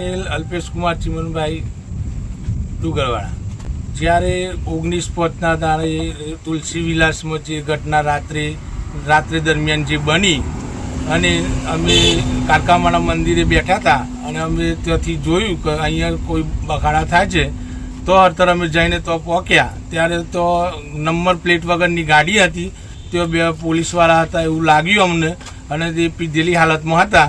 પટેલ અલ્પેશકુમાર ચિમનભાઈ ડુગરવાળા. જ્યારે ઓગણીસ પોચના દાડે તુલસી વિલાસમાં જે ઘટના રાત્રે રાત્રે દરમિયાન જે બની, અને અમે કારકામાળા મંદિરે બેઠા હતા, અને અમે ત્યાંથી જોયું કે અહીંયા કોઈ બખાડા થાય છે, તો અર્તર અમે જઈને તો પહોંચ્યા ત્યારે તો નંબર પ્લેટ વગરની ગાડી હતી તે બે પોલીસવાળા હતા એવું લાગ્યું અમને, અને તે પીધેલી હાલતમાં હતા.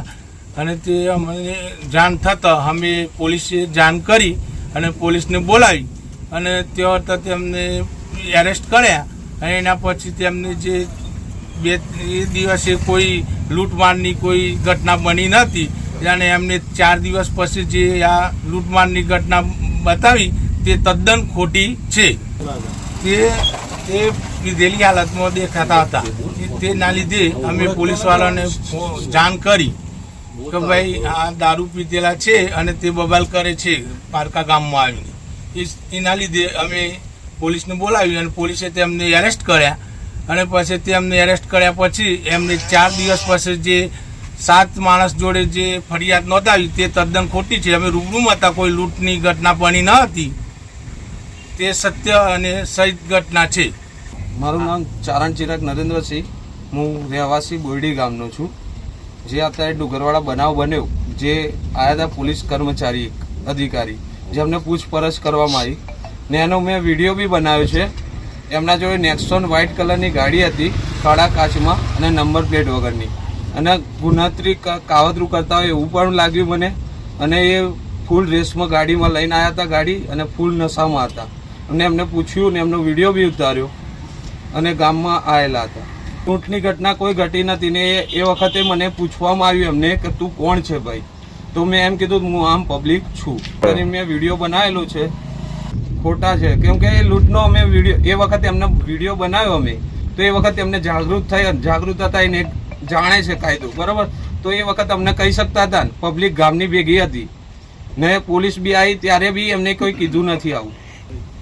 અને તે અમને જાણ થતાં અમે પોલીસે જાણ કરી અને પોલીસને બોલાવી અને તો તેમને એરેસ્ટ કર્યા અને એના પછી તેમને જે બે એ દિવસે કોઈ લૂંટમારની કોઈ ઘટના બની નહોતી. અને એમને ચાર દિવસ પછી જે આ લૂંટમારની ઘટના બતાવી તે તદ્દન ખોટી છે. તે તે પીધેલી હાલતમાં દેખાતા હતા. તેના લીધે અમે પોલીસવાળાને જાણ કરી. કે ભાઈ, આ દારૂ પીધેલા છે અને તે બબાલ કરે છે પારકા ગામમાં આવીને. એના લીધે અમે પોલીસને બોલાવી અને પોલીસે તેમને એરેસ્ટ કર્યા. અને પછી તેમને એરેસ્ટ કર્યા પછી એમને ચાર દિવસ પછી જે સાત માણસ જોડે જે ફરિયાદ નોંધાવી તે તદ્દન ખોટી છે. અમે રૂબરૂમાં હતા, કોઈ લૂંટની ઘટના બની ન હતી. તે સત્ય અને સહિત ઘટના છે. મારું નામ ચારણ ચિરાગ નરેન્દ્રસિંહ. હું રહેવાસી બોરડી ગામનો છું. જે અત્યારે ડુગરવાડા બનાવ બન્યો, જે આવ્યા હતા પોલીસ કર્મચારી અધિકારી જેમને પૂછપરછ કરવામાં આવી ને એનો મેં વીડિયો બી બનાવ્યો છે. એમના જોડે નેક્સોન વ્હાઇટ કલરની ગાડી હતી, કાળા કાચમાં અને નંબર પ્લેટ વગરની. અને ગુનાત્રી કાવતરું કરતા હોય એવું પણ લાગ્યું મને. અને એ ફૂલ રેસમાં ગાડીમાં લઈને આવ્યા હતા ગાડી અને ફૂલ નશામાં હતા. અને એમને પૂછ્યું ને એમનો વીડિયો બી ઉતાર્યો. અને ગામમાં આવેલા હતા. લૂંટની ઘટના કોઈ ઘટી નથી ને એ- વખતે મને પૂછવામાં આવ્યું એમને કે તું કોણ છે ભાઈ? તો મેં એમ કીધું, હું આમ પબ્લિક છું. અને મેં વીડિયો બનાવેલો છે. ખોટા છે. કેમ કે લૂંટનો અમે વીડિયો, એ વખતે એમને વીડિયો બનાવ્યો અમે. તો એ વખતે એમને જાગૃત થઈ, જાગૃત હતા એને જાણે છે કાયદો. બરાબર? તો એ વખત અમને કહી શકતા હતા ને પબ્લિક ગામની ભેગી હતી. ને પોલીસ બી આવી ત્યારે બી એમને કોઈ કીધું નથી આવું.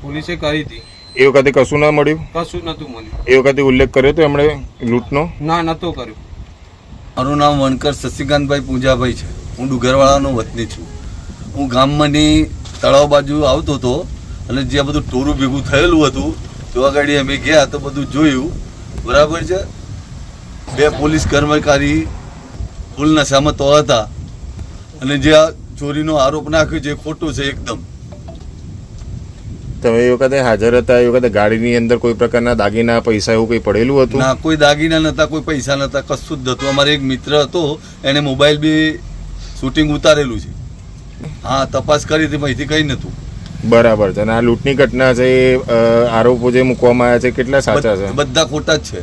પોલીસે કરી હતી. એ વખતે કશું ના મળ્યું? કશું નતું મળ્યું. એ વખતે ઉલ્લેખ કર્યો તો એમણે લૂંટનો? ના નતો કર્યો. મારું નામ વણકર શશિકાંતભાઈ પૂજાભાઈ છે. હું ડુંગરવાળાનો વતની છું. હું ગામમાંની તળાવ બાજુ આવતો હતો અને જે બધું ટોરું ભેગું થયેલું હતું તો આગળ અમે ગયા તો બધું જોયું. બરાબર છે? બે પોલીસ કર્મચારી ફૂલ નશામાં તો હતા. અને જે આ ચોરીનો આરોપ નાખ્યો છે એ ખોટું છે એકદમ. તમે એ વખતે હાજર હતા એ વખતે ગાડીની અંદર કોઈ પ્રકારના દાગીના પૈસા એવું કંઈ પડેલું હતું? ના કોઈ દાગીના નતા કોઈ પૈસા નતા કશું જ નતું અમારે એક મિત્ર હતો એને મોબાઈલ બી શૂટિંગ ઉતારેલું છે. હા તપાસ કરી હતી માહિતી કઈ નતું બરાબર છે. અને આ લૂંટની ઘટના છે એ આરોપો જે મૂકવામાં આવ્યા છે કેટલા સાચા છે? બધા ખોટા જ છે.